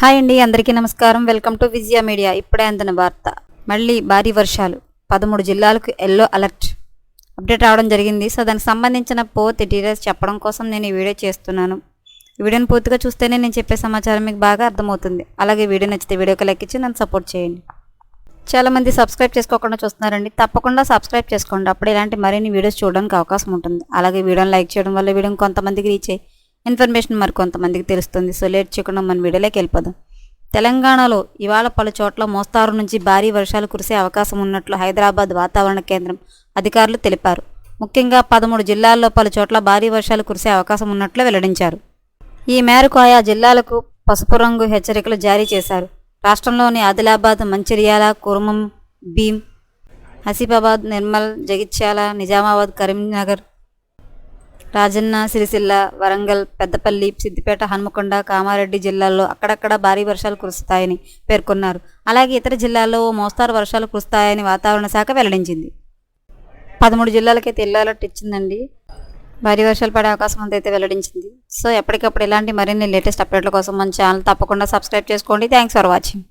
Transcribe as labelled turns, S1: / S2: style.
S1: Hi అండి అందరికీ నమస్కారం. Welcome to Vijaya media. ఇప్పుడే అందిన వార్త. మళ్ళీ భారీ వర్షాలు. పదమూడు జిల్లాలకు ఎల్లో అలర్ట్. అప్డేట్ రావడం జరిగింది. సో దానికి సంబంధించిన పూర్తి డీటెయిల్స్ చెప్పడం కోసం నేను ఈ వీడియో చేస్తున్నాను. వీడియోని పూర్తిగా చూస్తేనే నేను చెప్పే సమాచారం మీకు బాగా అర్థమవుతుంది. అలాగే వీడియో నచ్చితే వీడియోకి లైక్ ఇచ్చి నన్ను సపోర్ట్ చేయండి. చాలా మంది సబ్స్క్రైబ్ చేసుకోకుండా చూస్తున్నారండి. తప్పకుండా సబ్స్క్రైబ్ చేసుకోండి. అప్పుడు ఇలాంటి మరిన్ని వీడియోస్ చూడడానికి అవకాశం ఉంటుంది. అలాగే వీడియోని లైక్ చేయడం వల్ల వీడియోని కొంతమందికి రీచ్ అయ్యి ఇన్ఫర్మేషన్ మరి కొంతమందికి తెలుస్తుంది. సో లేట్ చేయకుండా మన వీడియోలోకి వెళ్ళిపోదాం. తెలంగాణలో ఇవాళ పలు చోట్ల మోస్తారు నుంచి భారీ వర్షాలు కురిసే అవకాశం ఉన్నట్లు హైదరాబాద్ వాతావరణ కేంద్రం అధికారులు తెలిపారు. ముఖ్యంగా పదమూడు జిల్లాల్లో పలు చోట్ల భారీ వర్షాలు కురిసే అవకాశం ఉన్నట్లు వెల్లడించారు. ఈ మేరకు ఆయా జిల్లాలకు పసుపు రంగు హెచ్చరికలు జారీ చేశారు. రాష్ట్రంలోని ఆదిలాబాద్ మంచిర్యాల కురుమం భీం హసీబాబాద్ నిర్మల్ జగిత్యాల నిజామాబాద్ కరీంనగర్ రాజన్న సిరిసిల్ల వరంగల్ పెద్దపల్లి సిద్దిపేట హన్మకొండ కామారెడ్డి జిల్లాల్లో అక్కడక్కడ భారీ వర్షాలు కురుస్తాయని పేర్కొన్నారు. అలాగే ఇతర జిల్లాల్లో ఓ మోస్తారు వర్షాలు కురుస్తాయని వాతావరణ శాఖ వెల్లడించింది. పదమూడు జిల్లాలకైతే ఎల్లో అలర్ట్ ఇచ్చిందండి. భారీ వర్షాలు పడే అవకాశం ఉందైతే వెల్లడించింది. సో ఎప్పటికప్పుడు ఇలాంటి మరిన్ని లేటెస్ట్ అప్డేట్ల కోసం మన ఛానల్ తప్పకుండా సబ్స్క్రైబ్ చేసుకోండి. Thanks for watching.